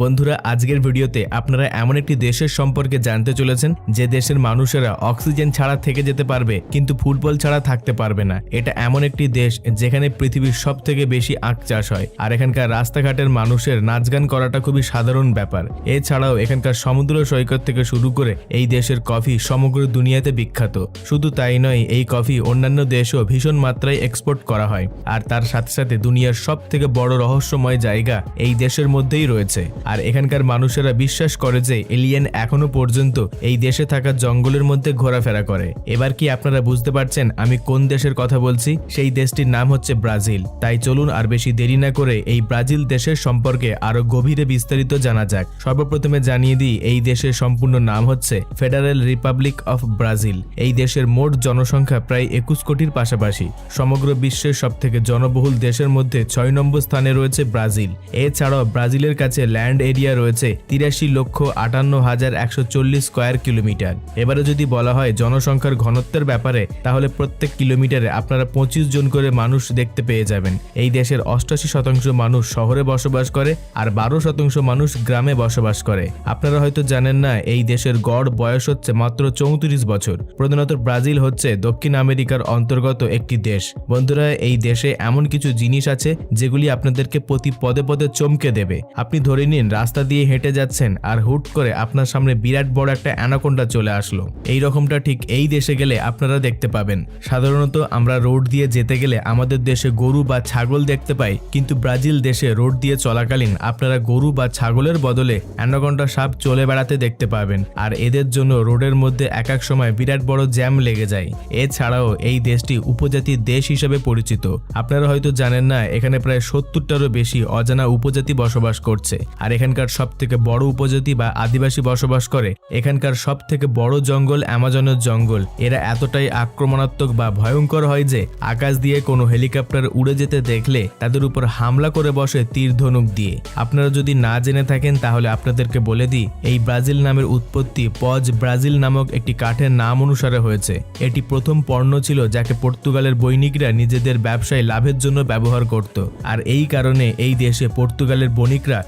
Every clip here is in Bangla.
বন্ধুরা, আজকের ভিডিওতে আপনারা এমন একটি দেশের সম্পর্কে জানতে চলেছেন যে দেশের মানুষেরা অক্সিজেন ছাড়া থেকে যেতে পারবে, কিন্তু ফুটবল ছাড়া থাকতে পারবে না। এটা এমন একটি দেশ যেখানে পৃথিবীর সব থেকে বেশি আখ চাষ হয়, আর এখানকার রাস্তাঘাটের মানুষের নাচ গান করাটা খুবই সাধারণ ব্যাপার। এছাড়াও এখানকার সমুদ্র সৈকত থেকে শুরু করে এই দেশের কফি সমগ্র দুনিয়াতে বিখ্যাত। শুধু তাই নয়, এই কফি অন্যান্য দেশও ভীষণ মাত্রায় এক্সপোর্ট করা হয়, আর তার সাথে সাথে দুনিয়ার সব থেকে বড় রহস্যময় জায়গা এই দেশের মধ্যেই রয়েছে। আর এখানকার মানুষেরা বিশ্বাস করে যে এলিয়েন এখনও পর্যন্ত এই দেশে থাকা জঙ্গলের মধ্যে ঘোরাফেরা করে। এবার কি আপনারা বুঝতে পারছেন আমি কোন দেশের কথা বলছি? সেই দেশটির নাম হচ্ছে ব্রাজিল। তাই চলুন আর বেশি দেরি না করে এই ব্রাজিল দেশের সম্পর্কে আরও গভীরে বিস্তারিত জানা যাক। সর্বপ্রথমে জানিয়ে দিই, এই দেশের সম্পূর্ণ নাম হচ্ছে ফেডারেল রিপাবলিক অফ ব্রাজিল। এই দেশের মোট জনসংখ্যা প্রায় একুশ কোটির পাশাপাশি। সমগ্র বিশ্বের সবথেকে জনবহুল দেশের মধ্যে ছয় নম্বর স্থানে রয়েছে ব্রাজিল। এছাড়াও ব্রাজিলের কাছে ল্যান্ড এরিয়া রয়েছে তিরাশি লক্ষ আটান্ন হাজার একশো চল্লিশ স্কোয়ার কিলোমিটার। এবারে যদি বলা হয় জনসংখ্যার ঘনত্বের ব্যাপারে, তাহলে প্রত্যেক কিলোমিটারে আপনারা পঁচিশ জন করে মানুষ দেখতে পেয়ে যাবেন। এই দেশের অষ্টাশি শতাংশ মানুষ শহরে বসবাস করে আর বারো শতাংশ মানুষ গ্রামে বসবাস করে। আপনারা হয়তো জানেন না, এই দেশের গড় বয়স হচ্ছে মাত্র চৌত্রিশ বছর। প্রধানত ব্রাজিল হচ্ছে দক্ষিণ আমেরিকার অন্তর্গত একটি দেশ। বন্ধুরা, এই দেশে এমন কিছু জিনিস আছে যেগুলি আপনাদেরকে প্রতি পদে পদে চমকে দেবে। আপনি ধরে নিন রাস্তা দিয়ে হেঁটে যাচ্ছেন আর হুট করে আপনার সামনে বিরাট বড় একটা অ্যানাকোন্ডা চলে আসলো। এই রকমটা ঠিক এই দেশে গেলে আপনারা দেখতে পাবেন। সাধারণত আমরা রোড দিয়ে যেতে গেলে আমাদের দেশে গরু বা ছাগল দেখতে পাই, কিন্তু ব্রাজিল দেশে রোড দিয়ে চলাকালীন আপনারা গরু বা ছাগলের বদলে অ্যানাকোন্ডা সাপ চলে বেড়াতে দেখতে পাবেন। আর এদের জন্য রোডের মধ্যে এক এক সময় বিরাট বড় জ্যাম লেগে যায়। এছাড়াও এই দেশটি উপজাতির দেশ হিসেবে পরিচিত। আপনারা হয়তো জানেন না, এখানে প্রায় সত্তরটারও বেশি অজানা উপজাতি বসবাস করছে। আর এখানকার সব থেকে বড় উপজাতি বা আদিবাসী বসবাস করে, এখানকার সব থেকে বড় জঙ্গল অ্যামাজনের জঙ্গল। এরা এতটাই আক্রমণাত্মক বা ভয়ঙ্কর হয় যে, আকাশ দিয়ে কোনো হেলিকপ্টার উড়ে যেতে দেখলে তাদের উপর হামলা করে বসে তীর ধনুক দিয়ে। আপনারা যদি না জেনে থাকেন, তাহলে আপনাদেরকে বলে দিই, এই ব্রাজিল নামের উৎপত্তি পজ ব্রাজিল নামক একটি কাঠের নাম অনুসারে হয়েছে। এটি প্রথম পণ্য ছিল যাকে পর্তুগালের বৈনিকরা নিজেদের ব্যবসায় লাভের জন্য ব্যবহার করত। আর এই কারণে এই দেশে পর্তুগালের বণিকরা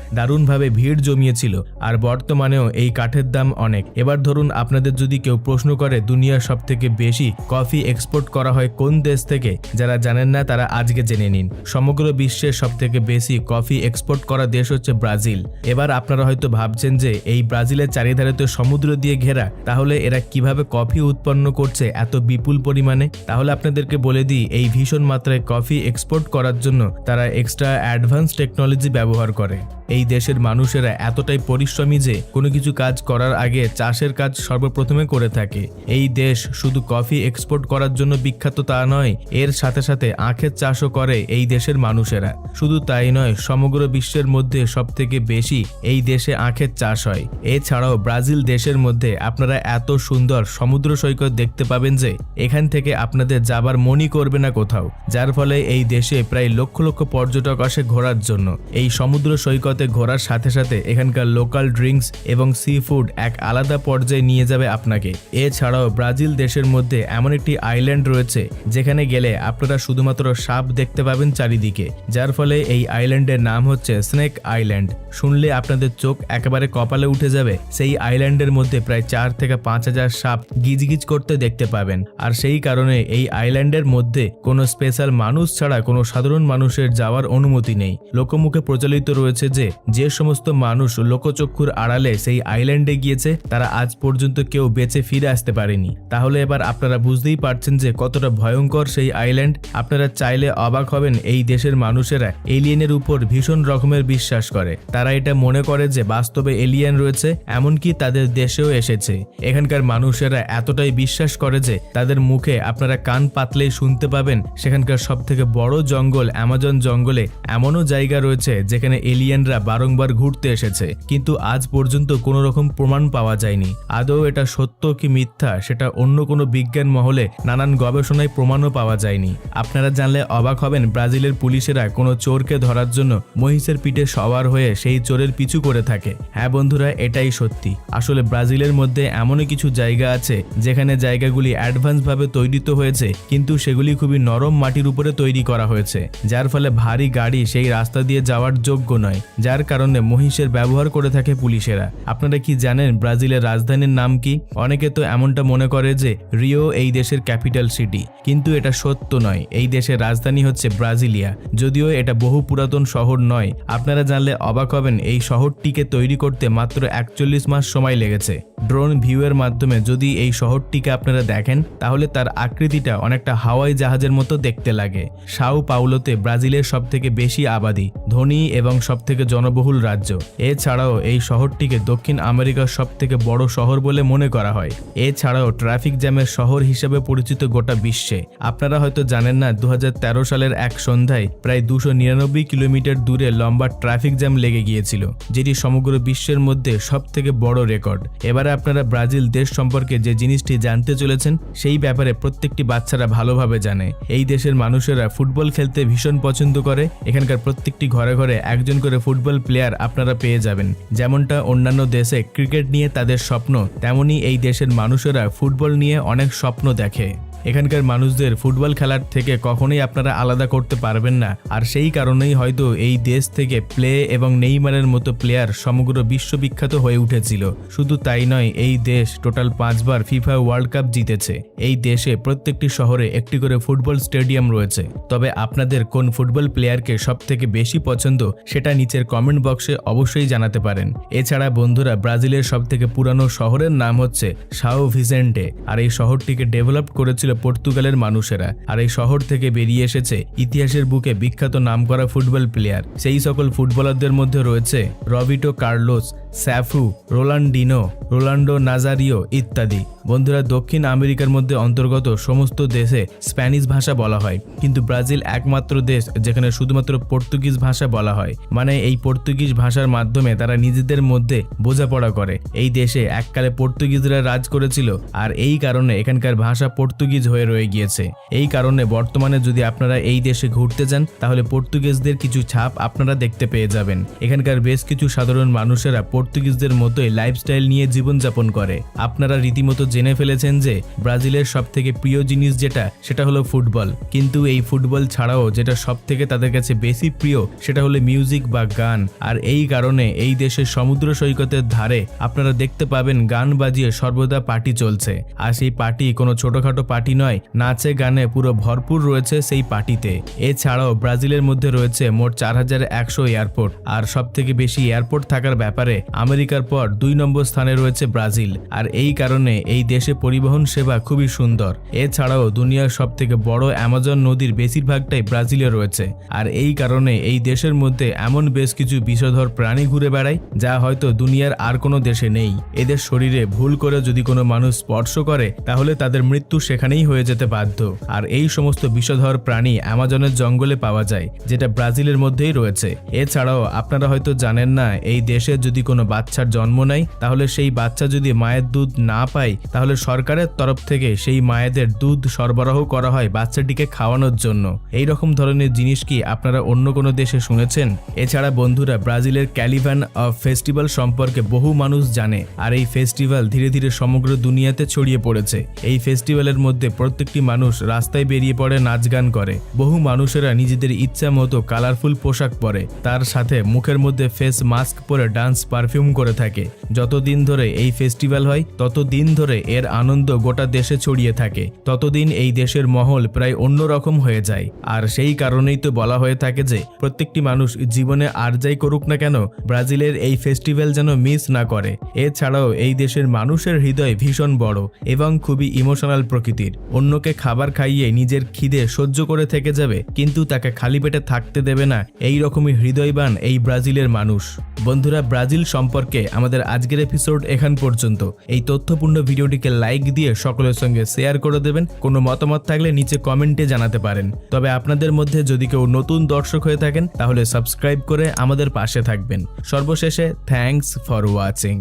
দারুণভাবে ভিড় জমিয়েছিল, আর বর্তমানেও এই কাঠের দাম অনেক। এবার ধরুন আপনাদের যদি কেউ প্রশ্ন করে দুনিয়ার সব থেকে বেশি কফি এক্সপোর্ট করা হয় কোন দেশ থেকে, যারা জানেন না তারা আজকে জেনে নিন। সমগ্র বিশ্বের সব থেকে বেশি কফি এক্সপোর্ট করা দেশ হচ্ছে ব্রাজিল। এবার আপনারা হয়তো ভাবছেন যে এই ব্রাজিলের চারিধারে তো সমুদ্র দিয়ে ঘেরা, তাহলে এরা কীভাবে কফি উৎপন্ন করছে এত বিপুল পরিমাণে? তাহলে আপনাদেরকে বলে দিই, এই ভীষণ মাত্রায় কফি এক্সপোর্ট করার জন্য তারা এক্সট্রা অ্যাডভান্স টেকনোলজি ব্যবহার করে। এই দেশের মানুষেরা এতটাই পরিশ্রমী যে কোনো কিছু কাজ করার আগে চাষের কাজ সর্বপ্রথমে করে থাকে। এই দেশ শুধু কফি এক্সপোর্ট করার জন্য বিখ্যাত তা নয়, এর সাথে সাথে আখের চাষও করে এই দেশের মানুষেরা। শুধু তাই নয়, সমগ্র বিশ্বের মধ্যে সবথেকে বেশি এই দেশে আখের চাষ হয়। এছাড়াও ব্রাজিল দেশের মধ্যে আপনারা এত সুন্দর সমুদ্র সৈকত দেখতে পাবেন যে এখান থেকে আপনাদের যাবার মনই করবে না কোথাও, যার ফলে এই দেশে প্রায় লক্ষ লক্ষ পর্যটক আসে ঘোরার জন্য। এই সমুদ্র সৈকতে ঘোরার সাথে সাথে এখানকার লোকাল ড্রিঙ্কস এবং সি ফুড এক আলাদা পর্যায়ে নিয়ে যাবে আপনাকে। এছাড়াও ব্রাজিল দেশের মধ্যে এমন একটি আইল্যান্ড রয়েছে, যেখানে গেলে আপনারা শুধুমাত্র সাপ দেখতে পাবেন চারিদিকে। যার ফলে এই আইল্যান্ডের নাম হচ্ছে স্নেক আইল্যান্ড শুনলে আপনাদের চোখ একেবারে কপালে উঠে যাবে, সেই আইল্যান্ডের মধ্যে প্রায় চার থেকে পাঁচ হাজার সাপ গিজগিজ করতে দেখতে পাবেন। আর সেই কারণে এই আইল্যান্ডের মধ্যে কোনো স্পেশাল মানুষ ছাড়া কোনো সাধারণ মানুষের যাওয়ার অনুমতি নেই। লোকমুখে প্রচলিত রয়েছে যে যে সমস্ত মানুষ লোকচক্ষুর আড়ালে সেই আইল্যান্ডে গিয়েছে, তারা আজ পর্যন্ত কেউ বেঁচে ফিরে আসতে পারেনি। তাহলে এবার আপনারা বুঝতেই পারছেন যে কতটা ভয়ঙ্কর সেই আইল্যান্ড আপনারা চাইলে অবাক হবেন এই দেশের মানুষেরা এলিয়েনের উপর ভীষণ রকমের বিশ্বাস করে। তারা এটা মনে করে যে বাস্তবে এলিয়েন রয়েছে, এমনকি তাদের দেশেও এসেছে। এখানকার মানুষেরা এতটাই বিশ্বাস করে যে তাদের মুখে আপনারা কান পাতলেই শুনতে পাবেন, সেখানকার সব থেকে বড় জঙ্গল অ্যামাজন জঙ্গলে এমনও জায়গা রয়েছে যেখানে এলিয়েনরা বারংবার ঘুরতে এসেছে, কিন্তু আজ পর্যন্ত কোনো রকম প্রমাণ পাওয়া যায়নি। আদৌ এটা সত্য কি মিথ্যা, সেটা অন্য কোনো বিজ্ঞান মহলে নানান গবেষণায় প্রমাণও পাওয়া যায়নি। আপনারা জানলে অবাক হবেন, ব্রাজিলের পুলিশেরা কোনো চোরকে ধরার জন্য মহিষের পিঠে সওয়ার হয়ে সেই চোরের পিছু করে থাকে। হ্যাঁ বন্ধুরা, এটাই সত্যি। আসলে ব্রাজিলের মধ্যে এমনই কিছু জায়গা আছে, যেখানে জায়গাগুলি অ্যাডভান্স ভাবে তৈরি তো হয়েছে, কিন্তু সেগুলি খুবই নরম মাটির উপরে তৈরি করা হয়েছে, যার ফলে ভারী গাড়ি সেই রাস্তা দিয়ে যাওয়ার যোগ্য নয়, যার যার কারণে মহিষের ব্যবহার করে থাকে পুলিশেরা। আপনারা কি জানেন ব্রাজিলের রাজধানীর নাম কি? অনেকে তো এমনটা মনে করে যে রিও এই দেশের ক্যাপিটাল সিটি। কিন্তু এটা সত্য নয়। এই দেশের রাজধানী হচ্ছে ব্রাজিলিয়া। যদিও এটা বহু পুরাতন শহর নয়। আপনারা জানলে অবাক হবেন, এই শহরটিকে তৈরি করতে মাত্র একচল্লিশ মাস সময় লেগেছে। ড্রোন ভিউয়ের মাধ্যমে যদি এই শহরটিকে আপনারা দেখেন, তাহলে তার আকৃতিটা অনেকটা হাওয়াই জাহাজের মতো দেখতে লাগে। সাউ পাউলোতে ব্রাজিলের সব থেকে বেশি আবাদি, ধনী এবং সব থেকে জনবহুল রাজ্য। এছাড়াও এই শহরটিকে দক্ষিণ আমেরিকার সব থেকে বড় শহর বলে মনে করা হয়। এছাড়াও ট্রাফিক জ্যামের শহর হিসেবে পরিচিত গোটা বিশ্বে। আপনারা হয়তো জানেন না, দুহাজার তেরো সালের এক সন্ধ্যায় প্রায় দুশো নিরানব্বই কিলোমিটার দূরে লম্বা ট্রাফিক জ্যাম লেগে গিয়েছিল, যেটি সমগ্র বিশ্বের মধ্যে সব থেকে বড় রেকর্ড। এবারে আপনারা ব্রাজিল দেশ সম্পর্কে যে জিনিসটি জানতে চলেছেন, সেই ব্যাপারে প্রত্যেকটি বাচ্চারা ভালোভাবে জানে। এই দেশের মানুষেরা ফুটবল খেলতে ভীষণ পছন্দ করে। এখানকার প্রত্যেকটি ঘরে ঘরে একজন করে ফুটবল প্লেয়ার আপনারা পেয়ে যাবেন। যেমনটা অন্যান্য দেশে ক্রিকেট নিয়ে তাদের স্বপ্ন তেমনি এই দেশের মানুষেরা ফুটবল নিয়ে অনেক স্বপ্ন দেখে। এখানকার মানুষদের ফুটবল খেলার থেকে কখনোই আপনারা আলাদা করতে পারবেন না। আর সেই কারণেই হয়তো এই দেশ থেকে প্লে এবং নেইমারের মতো প্লেয়ার সমগ্র বিশ্ববিখ্যাত হয়ে উঠেছিল। শুধু তাই নয়, এই দেশ টোটাল পাঁচবার ফিফা ওয়ার্ল্ড কাপ জিতেছে। এই দেশে প্রত্যেকটি শহরে একটি করে ফুটবল স্টেডিয়াম রয়েছে। তবে আপনাদের কোন ফুটবল প্লেয়ারকে সব থেকে বেশি পছন্দ, সেটা নিচের কমেন্ট বক্সে অবশ্যই জানাতে পারেন। এছাড়া বন্ধুরা, ব্রাজিলের সব থেকে পুরানো শহরের নাম হচ্ছে সাও ভিসেন্টে আর এই শহরটিকে ডেভেলপ করেছিল পর্তুগালের মানুষেরা। আর এই শহর থেকে বেরিয়ে এসেছে ইতিহাসের বুকে বিখ্যাত নামকরা ফুটবল প্লেয়ার। সেই সকল ফুটবলারদের মধ্যে রয়েছে Roberto Carlos, Cafu, Ronaldinho, Ronaldo Nazario ইত্যাদি। বন্ধুরা দক্ষিণ আমেরিকার মধ্যে অন্তর্গত সমস্ত দেশে স্প্যানিশ ভাষা বলা হয়। কিন্তু ব্রাজিল একমাত্র দেশ যেখানে শুধুমাত্র পর্তুগিজ ভাষা বলা হয়। মানে এই পর্তুগিজ ভাষার মাধ্যমে তারা নিজেদের মধ্যে বোঝাপড়া করে। এই দেশে এককালে পর্তুগিজরা রাজ করেছিল আর এই কারণে এখানকার ভাষা পর্তুগিজ হয়ে রয়ে গিয়েছে। এই কারণে বর্তমানে যদি আপনারা এই দেশে ঘুরতে যান, তাহলে পর্তুগিজদের কিছু ছাপ আপনারা দেখতে পেয়ে যাবেন। এখানকার বেশ কিছু সাধারণ মানুষেরা পর্তুগিজদের মতোই লাইফস্টাইল নিয়ে জীবনযাপন করে। আপনারা রীতিমতো জেনে ফেলেছেন যে ব্রাজিলের সব থেকে প্রিয় জিনিস যেটা, সেটা হলো ফুটবল। কিন্তু এই ফুটবল ছাড়াও যেটা সব থেকে তাদের কাছে বেশি প্রিয়, সেটা হলো মিউজিক বা গান। আর এই কারণে এই দেশের সমুদ্র সৈকতের ধারে আপনারা দেখতে পাবেন গান বাজিয়ে সর্বদা পার্টি চলছে। আর সেই পার্টি কোনো ছোটখাটো পার্টি নয়, নাচে গানে পুরো ভরপুর রয়েছে সেই পার্টিতে। এছাড়াও ব্রাজিলের মধ্যে রয়েছে মোট চার হাজার একশো এয়ারপোর্ট। আর সব থেকে বেশি এয়ারপোর্ট থাকার ব্যাপারে আমেরিকার পর দুই নম্বর স্থানে রয়েছে ব্রাজিল। আর এই কারণে এই দেশে পরিবহন সেবা খুবই সুন্দর। এছাড়াও দুনিয়ার সব থেকে বড় অ্যামাজন নদীর বেশিরভাগটাই ব্রাজিলে রয়েছে। আর এই কারণে এই দেশের মধ্যে এমন বেশ কিছু বিষধর প্রাণী ঘুরে বেড়ায়, যা হয়তো দুনিয়ার আর কোনো দেশে নেই। এদের শরীরে ভুল করে যদি কোনো মানুষ স্পর্শ করে, তাহলে তাদের মৃত্যু সেখানেই হয়ে যেতে বাধ্য। আর এই সমস্ত বিষধর প্রাণী অ্যামাজনের জঙ্গলে পাওয়া যায়, যেটা ব্রাজিলের মধ্যেই রয়েছে। এছাড়াও আপনারা হয়তো জানেন না, এই দেশে যদি কোনো বাচ্চার জন্ম নেয়, তাহলে সেই বাচ্চা যদি মায়ের দুধ না পায় তাহলে সরকারের তরফ থেকে সেই মায়েদের দুধ সরবরাহ করা হয় বাচ্চাটিকে খাওয়ানোর জন্য। এই রকম ধরনের জিনিস কি আপনারা অন্য কোনো দেশে শুনেছেন? এছাড়া বন্ধুরা, ব্রাজিলের ক্যালিভান অফ ফেস্টিভ্যাল সম্পর্কে বহু মানুষ জানে আর এই ফেস্টিভ্যাল ধীরে ধীরে সমগ্র দুনিয়াতে ছড়িয়ে পড়েছে। এই ফেস্টিভ্যালের মধ্যে প্রত্যেকটি মানুষ রাস্তায় বেরিয়ে পড়ে, নাচ গান করে। বহু মানুষেরা নিজেদের ইচ্ছা মতো কালারফুল পোশাক পরে। তার সাথে মুখের মধ্যে ফেস মাস্ক পরে ডান্স পারফিউম করে থাকে। যতদিন ধরে এই ফেস্টিভ্যাল হয়, ততদিন ধরে এর আনন্দ গোটা দেশে ছড়িয়ে থাকে। ততদিন এই দেশের মহল প্রায় অন্যরকম হয়ে যায়। আর সেই কারণেই তো বলা হয়ে থাকে যে, প্রত্যেকটি মানুষ জীবনে আর যাই করুক না কেন, ব্রাজিলের এই ফেস্টিভ্যাল যেন মিস না করে। এছাড়াও এই দেশের মানুষের হৃদয় ভীষণ বড় এবং খুবই ইমোশনাল প্রকৃতির। অন্যকে খাবার খাইয়ে নিজের খিদে সহ্য করে থেকে যাবে, কিন্তু তাকে খালি পেটে থাকতে দেবে না এই রকমই হৃদয়বান এই ব্রাজিলের মানুষ। বন্ধুরা, ব্রাজিল সম্পর্কে আমাদের আজকের এপিসোড এখান পর্যন্ত। এই তথ্যপূর্ণ ভিডিওটিকে লাইক দিয়ে সকলের সঙ্গে শেয়ার করে দেবেন। কোনো মতামত থাকলে নিচে কমেন্টে জানাতে পারেন। তবে আপনাদের মধ্যে যদি কেউ নতুন দর্শক হয়ে থাকেন, তাহলে সাবস্ক্রাইব করে আমাদের পাশে থাকবেন। সর্বশেষে থ্যাংকস ফর ওয়াচিং।